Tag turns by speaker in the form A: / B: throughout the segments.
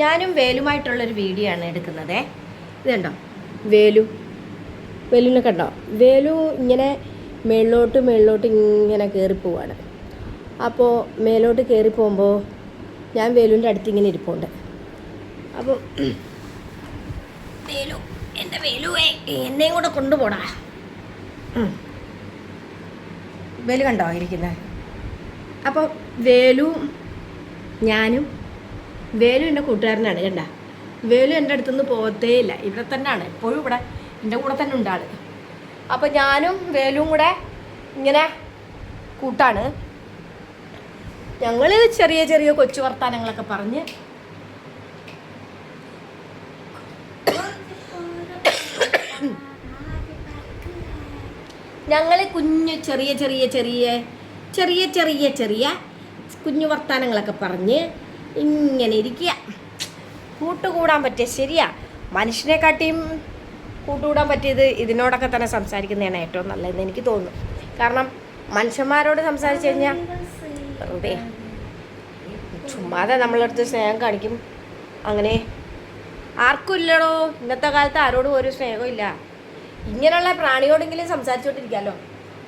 A: ഞാനും വേലുമായിട്ടുള്ളൊരു വീഡിയോ ആണ് എടുക്കുന്നത്. ഇത് കണ്ടോ വേലു. വേലുവിനെ കണ്ടോ? വേലു ഇങ്ങനെ മേളിലോട്ട് മേളിലോട്ട് ഇങ്ങനെ കയറി പോവാണ്. അപ്പോൾ മേലോട്ട് കയറി പോകുമ്പോൾ ഞാൻ വേലുവിന്റെ അടുത്ത് ഇങ്ങനെ ഇരിപ്പുണ്ട്. അപ്പോൾ വേലു എന്റെ വേലുവേ എന്നെയും കൂടെ കൊണ്ടുപോടാ. വേലു കണ്ടോ ഇരിക്കുന്നത് അപ്പോൾ വേലു ഞാനും വേലു എന്റെ കൂട്ടുകാരനാണ് കണ്ട? വേലു എന്റെ അടുത്തുനിന്ന് പോകത്തേ ഇല്ല. ഇവിടെ തന്നെയാണ് എപ്പോഴും ഇവിടെ. എന്റെ കൂടെ തന്നെ ഉണ്ടാണ് അപ്പോൾ ഞാനും വേലും കൂടെ ഇങ്ങനെ കൂട്ടാണ്. ഞങ്ങൾ ചെറിയ ചെറിയ കൊച്ചു വർത്താനങ്ങളൊക്കെ പറഞ്ഞ് ഞങ്ങൾ കുഞ്ഞു ചെറിയ ചെറിയ ചെറിയ ചെറിയ ചെറിയ ചെറിയ കുഞ്ഞു വർത്താനങ്ങളൊക്കെ പറഞ്ഞ് ഇങ്ങനെ ഇരിക്കുക. കൂട്ടുകൂടാൻ പറ്റിയ ശരിയാ. മനുഷ്യനെക്കാട്ടിയും കൂട്ടുകൂടാൻ പറ്റിയത് ഇതിനോടൊക്കെ തന്നെ സംസാരിക്കുന്നതാണ് ഏറ്റവും നല്ലതെന്ന് എനിക്ക് തോന്നുന്നു. കാരണം മനുഷ്യന്മാരോട് സംസാരിച്ചു കഴിഞ്ഞാൽ വെറുതെ. ചുമ്മാതെ നമ്മളടുത്ത് സ്നേഹം കാണിക്കും. അങ്ങനെ ആർക്കും ഇല്ലടോ ഇന്നത്തെ കാലത്ത് ആരോടും ഒരു സ്നേഹവും ഇല്ല. ഇങ്ങനെയുള്ള പ്രാണിയോടെങ്കിലും സംസാരിച്ചുകൊണ്ടിരിക്കാമല്ലോ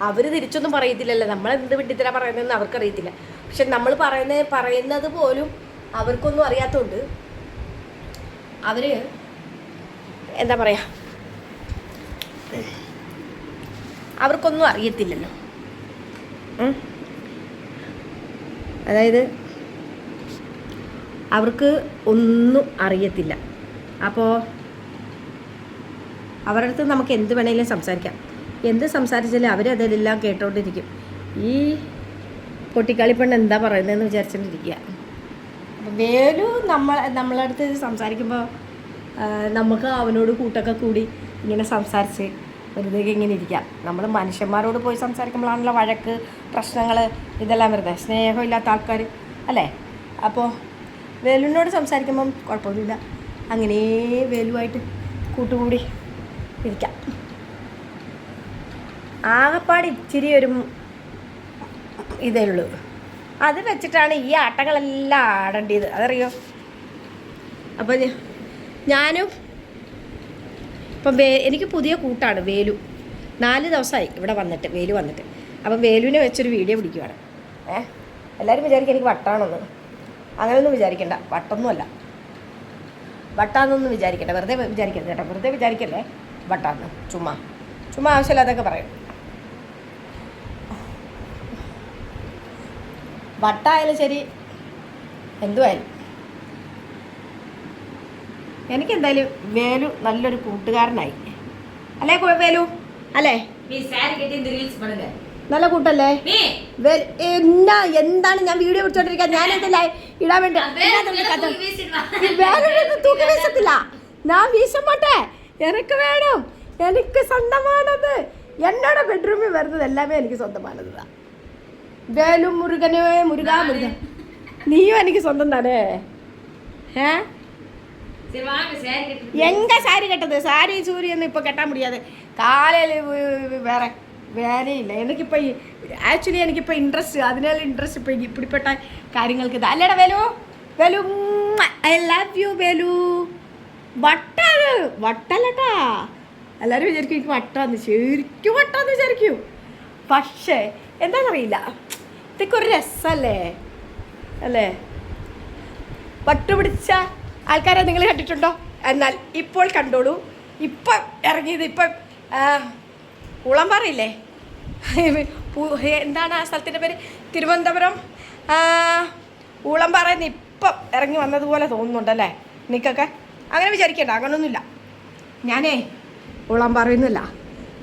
A: അവർ തിരിച്ചൊന്നും പറയത്തില്ലല്ലോ. നമ്മൾ എന്ത് വിട്ടിത്തര പറയുന്നതെന്ന് അവർക്കറിയത്തില്ല. പക്ഷെ നമ്മൾ പറയുന്നത് പറയുന്നത് പോലും അവർക്കൊന്നും അറിയാത്തതുകൊണ്ട് അവർ എന്താ പറയാ? അവർക്കൊന്നും അറിയത്തില്ലല്ലോ. അതായത് അവർക്ക് ഒന്നും അറിയത്തില്ല. അപ്പോൾ അവരുടെ അടുത്ത് നമുക്ക് എന്ത് വേണമെങ്കിലും സംസാരിക്കാം. എന്ത് സംസാരിച്ചാലും അവരതെല്ലാം കേട്ടോണ്ടിരിക്കും. ഈ പൊട്ടിക്കളിപ്പെണ്ണ് എന്താ പറയുന്നതെന്ന് വിചാരിച്ചോണ്ടിരിക്കുക വേലു നമ്മൾ നമ്മളെ അടുത്ത് സംസാരിക്കുമ്പോൾ നമുക്ക് അവനോട് കൂട്ടൊക്കെ കൂടി ഇങ്ങനെ സംസാരിച്ച് വെറുതെ ഇങ്ങനെ ഇരിക്കാം. നമ്മൾ മനുഷ്യന്മാരോട് പോയി സംസാരിക്കുമ്പോഴാണല്ലോ വഴക്ക് പ്രശ്നങ്ങൾ ഇതെല്ലാം വരുന്നത്. സ്നേഹമില്ലാത്ത ആൾക്കാർ അല്ലേ? അപ്പോൾ വേലുവിനോട് സംസാരിക്കുമ്പം കുഴപ്പമൊന്നുമില്ല. അങ്ങനെ വേലുവായിട്ട് കൂട്ടുകൂടി ഇരിക്കാം. ആകപ്പാട് ഇച്ചിരി ഒരു ഇതേ ഉള്ളൂ. അത് വെച്ചിട്ടാണ് ഈ ആട്ടങ്ങളെല്ലാം ആടേണ്ടത്. അതറിയോ? അപ്പോൾ ഞാനും ഇപ്പം എനിക്ക് പുതിയ കൂട്ടാണ് വേലു. നാല് ദിവസമായി ഇവിടെ വന്നിട്ട് വേലു വന്നിട്ട്. അപ്പം വേലുവിനെ വെച്ചൊരു വീഡിയോ പിടിക്കുവാണ്. ഏ? എല്ലാവരും വിചാരിക്കും എനിക്ക് വട്ടാണെന്ന്. അങ്ങനെയൊന്നും വിചാരിക്കണ്ട. വട്ടൊന്നുമല്ല. വട്ടാന്നൊന്നും വിചാരിക്കണ്ട. വെറുതെ വിചാരിക്കരുത് കേട്ടോ. വെറുതെ വിചാരിക്കല്ലേ? വട്ടാന്ന്. ചുമ്മാ. ചുമ്മാ ആവശ്യമില്ലാതൊക്കെ പറയും. വട്ടായാലും ശരി. എന്തുമായാലും എനിക്കെന്തായാലും വേലു നല്ലൊരു കൂട്ടുകാരനായി. അല്ലേ വേലു? അല്ലേ? നല്ല കൂട്ടല്ലേ? എന്നാ എന്താണ് ഞാൻ വീഡിയോ പിടിച്ചോണ്ടിരിക്കാൻ എനിക്ക് വേണം. എനിക്ക് സ്വന്തമാണത്. എന്നോട് ബെഡ്റൂമിൽ വരുന്നത് എല്ലാമേ എനിക്ക് സ്വന്തമാണത്. വേലും മുരുകനേ മുരുക മുരുക നീയും എനിക്ക് സ്വന്തം താനേ ഏ
B: சரி வாங்க சாரி கட்டி
A: എങ്ക സാരി കെട്ടത് സാരി സൂര്യൊന്നും ഇപ്പൊ കെട്ടാൻ മുടിയാതെ കാലയിൽ വേറെ വേലയില്ല എനിക്കിപ്പോ ആക്ച്വലി എനിക്കിപ്പോ ഇൻട്രസ്റ്റ് അതിനാൽ ഇൻട്രസ്റ്റ് ഇപ്പൊ ഇപ്പിടിപ്പെട്ട കാര്യങ്ങൾക്ക് ഇത് അല്ലേടാ Velu Velu I love you Velu വട്ടാണ് വട്ടല്ലട്ടാ എല്ലാവരും വിചാരിക്കും എനിക്ക് വട്ടാന്ന് ശരിക്കും വട്ടാന്ന് വിചാരിക്കും പക്ഷേ എന്താണെന്നറിയില്ല ഇതൊക്കെ ഒരു രസമല്ലേ അല്ലേ? പട്ടുപിടിച്ച ആൾക്കാരെ നിങ്ങൾ കണ്ടിട്ടുണ്ടോ? എന്നാൽ ഇപ്പോൾ കണ്ടോളൂ. ഇപ്പം ഇറങ്ങിയത് ഇപ്പം കുളം ഉളംപാറയില്ലേ എന്താണ് ആ സ്ഥലത്തിന്റെ പേര്? തിരുവനന്തപുരം. ആ, പറയുന്ന ഇപ്പം ഇറങ്ങി വന്നതുപോലെ തോന്നുന്നുണ്ടല്ലേ നിൽക്കൊക്കെ അങ്ങനെ വിചാരിക്കണ്ട അങ്ങനൊന്നുമില്ല. ഞാനേ ഉളംപാറയിൽ പറയുന്നില്ല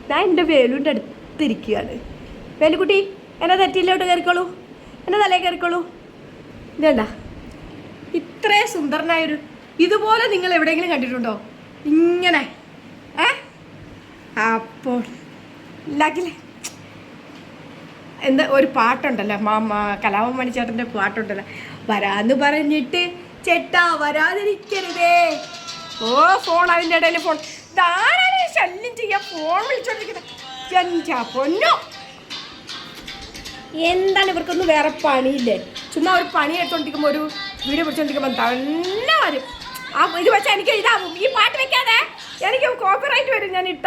A: ഞാൻ എന്റെ വേലുവിന്റെ അടുത്തിരിക്കുകയാണ് വേലുക്കുട്ടി എന്നെ തെറ്റിയിലോട്ട് കയറിക്കോളൂ. എന്നെ തലേ കയറിക്കോളൂ. ഇതേണ്ട. ഇത്രയും സുന്ദരനായൊരു ഇതുപോലെ നിങ്ങൾ എവിടെയെങ്കിലും കണ്ടിട്ടുണ്ടോ? ഇങ്ങനെ. ഏ? അപ്പോൾ ഇല്ലാക്കില്ലേ? എന്താ ഒരു പാട്ടുണ്ടല്ലോ. മാമ കലാപം മണിച്ചേട്ടന്റെ പാട്ടുണ്ടല്ലോ. വരാന്ന് പറഞ്ഞിട്ട് ചേട്ടാ വരാതിരിക്കരുതേ. ഓ ഫോൺ അതിന്റെ ഇടയിൽ ഫോൺ. ശല്യം ചെയ്യാൻ ഫോൺ വിളിച്ചോണ്ടിരിക്കുന്നത് പൊന്നോ. എന്താണ് ഇവർക്കൊന്നും വേറെ പണിയില്ലേ? ചുമ്മാ ഒരു പണി എടുത്തോണ്ടിരിക്കുമ്പോൾ ഒരു വീഡിയോ പിടിച്ചോണ്ടിരിക്കുമ്പോൾ തന്നെ വരും ആ ഇത് വെച്ചാൽ എനിക്ക് ഇതാവും. ഈ പാട്ട് വെക്കാതെ എനിക്ക് കോപ്പിറൈറ്റ് വരും ഞാൻ ഇട്ട.